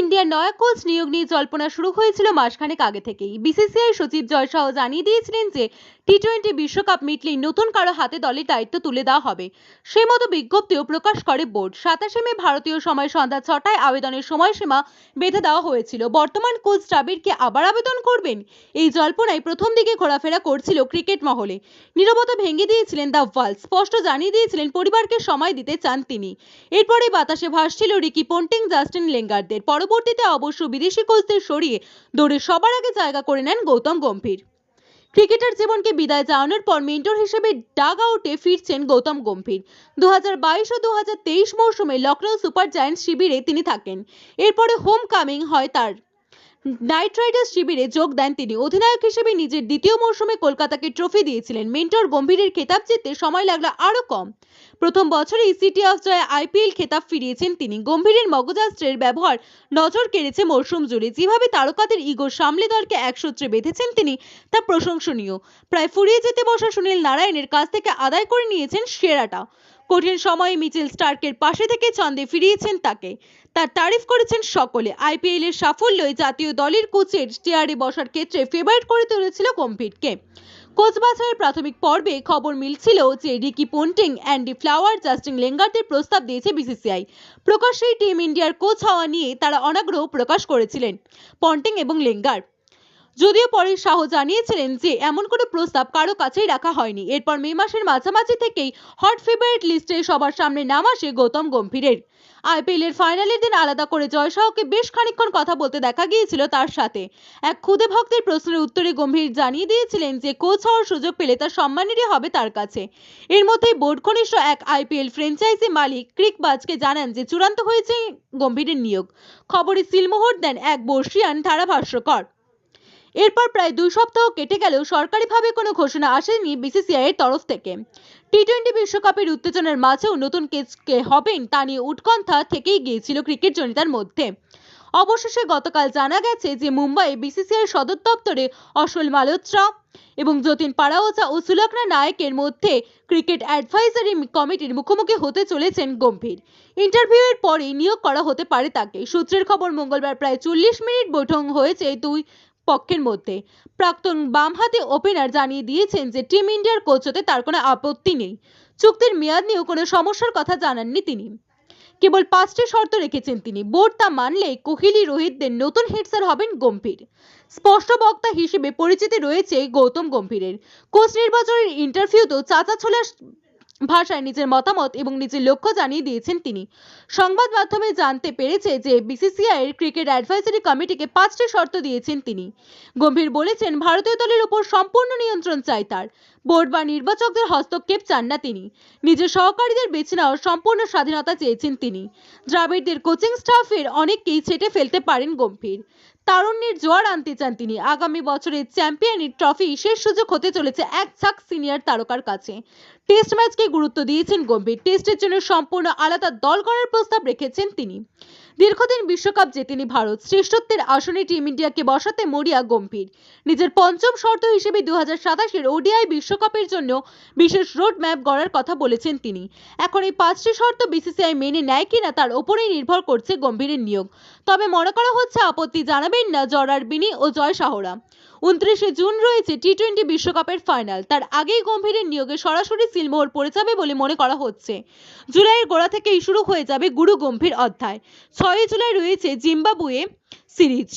ইন্ডিয়ার নয়া কোচ নিয়োগ নিয়ে জল্পনা শুরু হয়েছিল মাসখানেক আগে থেকেই। বিসিসিআই সচিব জয় শাহ জানিয়ে দিয়েছিলেন যে টি টোয়েন্টি বিশ্বকাপ মিটলেই নতুন কারও হাতে দলের দায়িত্ব তুলে দেওয়া হবে। সেই মতো বিজ্ঞপ্তিও প্রকাশ করে বোর্ড। সাতাশে মে ভারতীয় সময় সন্ধ্যা ছটায় আবেদনের সময়সীমা বেঁধে দেওয়া হয়েছিল। বর্তমান কোচ দ্রাবিড়কে আবার আবেদন করবেন? এই জল্পনায় প্রথম দিকে ঘোরাফেরা করছিল ক্রিকেট মহলে। নীরবতা ভেঙে দিয়েছিলেন দ্য ওয়াল। স্পষ্ট জানিয়ে দিয়েছিলেন পরিবারকে সময় দিতে চান তিনি। এরপরে বাতাসে ভাসছিল রিকি পন্টিং, জাস্টিন লেঙ্গারদের পরবর্তীতে অবশ্য বিদেশি কোচদের সরিয়ে দৌড়ে সবার আগে জায়গা করে নেন গৌতম গম্ভীর। ক্রিকেটার জীবনকে বিদায় জানানোর পর মেন্টর হিসেবে ডাগ আউটে ফিরছেন গৌতম গম্ভীর। দু হাজার বাইশ ও দু হাজার তেইশ মৌসুমে লখনৌ সুপার জায়ান্ট শিবিরে তিনি থাকেন। এরপরে হোম কামিং হয় তার। নাইট রাইডার্স শিবিরে যোগ দেন তিনি। অধিনায়ক হিসেবে নিজের দ্বিতীয় মৌসুমে কলকাতাকে ট্রফি দিয়েছিলেন। মেন্টর গম্ভীরের খেতাব জিততে সময় লাগল আরও কম। প্রথম বছরেই সিটি অফ জয়ে আইপিএল খেতাব ফিরিয়েছেন তিনি। গম্ভীরের মগজাস্ত্রের ব্যবহার নজর কেড়েছে মরশুম জুড়ে। যেভাবে তারকাদের ইগো সামলে দলকে একসূত্রে বেঁধেছেন তিনি, তা প্রশংসনীয়। প্রায় ফুরিয়ে যেতে বসা সুনীল নারায়ণের কাছ থেকে আদায় করে নিয়েছেন সেরাটা। কঠিন সময়ে মিচেল স্টার্কের পাশে থেকে ছন্দে ফিরিয়েছেন তাকে। তার তারিফ করেছেন সকলে। আইপিএল এর সাফল্যই জাতীয় দলের কোচের চেয়ারে বসার ক্ষেত্রে ফেভারিট করে তুলেছিল গম্ভীরকে। কোচ বাছাইয়ের প্রাথমিক পর্বে খবর মিলছিল যে Ricky Ponting, Andy Flower, Justin লেঙ্গারদের প্রস্তাব দিয়েছে বিসিসিআই। প্রকাশ্যেই টিম ইন্ডিয়ার কোচ হওয়া নিয়ে তারা অনাগ্রহ প্রকাশ করেছিলেন। পন্টিং এবং লেঙ্গার যদিও পরে শাহ জানিয়েছিলেন যে এমন কোনো প্রস্তাব কারও কাছেই রাখা হয়নি। এরপর মে মাসের মাঝামাঝি থেকেই হট ফেভারিট লিস্টে সবার সামনে নাম আসে গৌতম গম্ভীরের। আইপিএল এর ফাইনালের দিন আলাদা করে জয় শাহকে বেশ খানিকক্ষণ কথা বলতে দেখা গিয়েছিল তার সাথে। এক খুদে ভক্তের প্রশ্নের উত্তরে গম্ভীর জানিয়ে দিয়েছিলেন যে কোচ হওয়ার সুযোগ পেলে তার সম্মানেরই হবে তার কাছে। এর মধ্যেই বোর্ড ঘনিষ্ঠ এক আইপিএল ফ্র্যাঞ্চাইজি মালিক ক্রিকবাজকে জানান যে চূড়ান্ত হয়েছে গম্ভীরের নিয়োগ। খবরে সিলমোহর দেন এক বর্ষিয়ান ধারাভাষ্যকর। এরপর প্রায় দুই সপ্তাহ কেটে গেলেও সরকারিভাবে কোনো ঘোষণা আসেনি বিসিসিআই এর তরফ থেকে। টি টোয়েন্টি বিশ্বকাপের উত্তেজনার মাঝেও নতুন কেচ কে হবেন তা নিয়ে উৎকণ্ঠা থেকেই গিয়েছিল ক্রিকেট জনিতার মধ্যে। অবশেষে গতকাল জানা গেছে যে মুম্বাই বিসিসিআই সদর দপ্তরে অসল মালোত্রা এবং যতীন পাড়াওচা ও সুলগ্না নায়কের মধ্যে ক্রিকেট অ্যাডভাইজারি কমিটির মুখোমুখি হতে চলেছেন গম্ভীর। ইন্টারভিউয়ের পরেই নিয়োগ করা হতে পারে তাকে। সূত্রের খবর মঙ্গলবার প্রায় চল্লিশ মিনিট বৈঠক হয়েছে দুই পক্ষের মধ্যে। প্রাক্তন বামহাতি ওপেনার জানিয়ে দিয়েছেন যে টিম ইন্ডিয়ার কোচ হতে তার কোনো আপত্তি নেই। চুক্তির মেয়াদ নিয়েও কোনো সমস্যার কথা জানাননি তিনি। কেবল পাঁচটি শর্ত রেখেছেন তিনি। বোর্ড তা মানলেই কোহলি, রোহিতদের নতুন হেডসার হবেন গম্ভীর। স্পষ্ট বক্তা হিসেবে পরিচিতি রয়েছে গৌতম গম্ভীরের। কোচ নির্বাচনের ইন্টারভিউতেও চাচা ছোলা ভাষায় নিজের মতামত এবং নিজের লক্ষ্য জানিয়ে দিয়েছেন তিনি। সংবাদ মাধ্যমে জানতে পেরেছে যে বিসিসিআই এর ক্রিকেট অ্যাডভাইজারি কমিটিকে পাঁচটি শর্ত দিয়েছেন তিনি। গম্ভীর বলেছেন, ভারতীয় দলের উপর সম্পূর্ণ নিয়ন্ত্রণ চাই তার। বোর্ড বা নির্বাচকদের হস্তক্ষেপ চান না তিনি। নিজের সহকারীদের বেছে নেওয়ার সম্পূর্ণ স্বাধীনতা চেয়েছেন তিনি। দ্রাবিড়দের কোচিং স্টাফের অনেককেই ছেটে ফেলতে পারেন গম্ভীর। তারুণ্যের জোয়ার আনতে চান তিনি। আগামী বছরের চ্যাম্পিয়নের ট্রফি শেষ সুযোগ হতে চলেছে এক ঝাঁক সিনিয়র তারকার কাছে। টেস্ট ম্যাচকে গুরুত্ব দিয়েছেন গম্ভীর। টেস্টের জন্য সম্পূর্ণ আলাদা দল করার প্রস্তাব রেখেছেন তিনি। দীর্ঘদিন বিশ্বকাপ জেতেনি ভারত। শ্রেষ্ঠত্বের আসনে টিম ইন্ডিয়াকে বসাতে মরিয়া গম্ভীর। নিজের পঞ্চম শর্ত হিসেবে দু হাজার সাতাশের ওডিআই বিশ্বকাপের জন্য বিশেষ রোড ম্যাপ গড়ার কথা বলেছেন তিনি। এখন এই পাঁচটি শর্ত বিসিসিআই মেনে নেয় কিনা তার ওপরেই নির্ভর করছে গম্ভীরের নিয়োগ। তবে মনে করা হচ্ছে আপত্তি জানাবেন না জরার বিনি ও জয় সাহরা। উনত্রিশে জুন রয়েছে টি টোয়েন্টি বিশ্বকাপের ফাইনাল। তার আগেই গম্ভীরের নিয়োগে সরাসরি সিলমোহর পড়ে যাবে বলে মনে করা হচ্ছে। জুলাইয়ের গোড়া থেকেই শুরু হয়ে যাবে গুরু গম্ভীর অধ্যায়। ছয়ই জুলাই রয়েছে জিম্বাবুয়ে সিরিজ।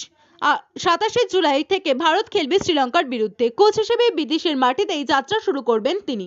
সাতাশে জুলাই থেকে ভারত খেলবে শ্রীলঙ্কার বিরুদ্ধে। কোচ হিসেবে বিদেশের মাটিতেই যাত্রা শুরু করবেন তিনি।